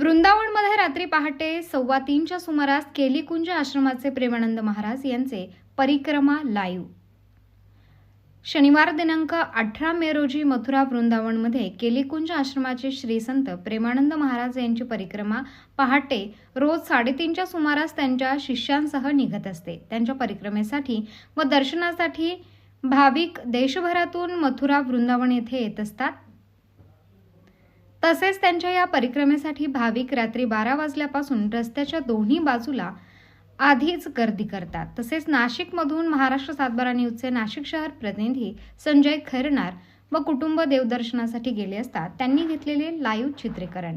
वृंदावनमध्ये रात्री पहाटे सव्वा तीनच्या सुमारास केलीकुंज आश्रमाचे प्रेमानंद महाराज यांचे परिक्रमा लाईव्ह. शनिवार दिनांक अठरा मे रोजी मथुरा वृंदावनमध्ये केलीकुंज आश्रमाचे श्रीसंत प्रेमानंद महाराज यांची परिक्रमा पहाटे रोज साडेतीनच्या सुमारास त्यांच्या शिष्यांसह निघत असते. त्यांच्या परिक्रमेसाठी व दर्शनासाठी भाविक देशभरातून मथुरा वृंदावन येथे येत असतात. तसेच त्यांच्या या परिक्रमेसाठी भाविक रात्री बारा वाजल्यापासून रस्त्याच्या दोन्ही बाजूला आधीच गर्दी करतात. तसेच नाशिकमधून महाराष्ट्र सातबारा न्यूजचे नाशिक शहर प्रतिनिधी संजय खैरनार व कुटुंब देवदर्शनासाठी गेले असता त्यांनी घेतलेले लाईव्ह चित्रीकरण.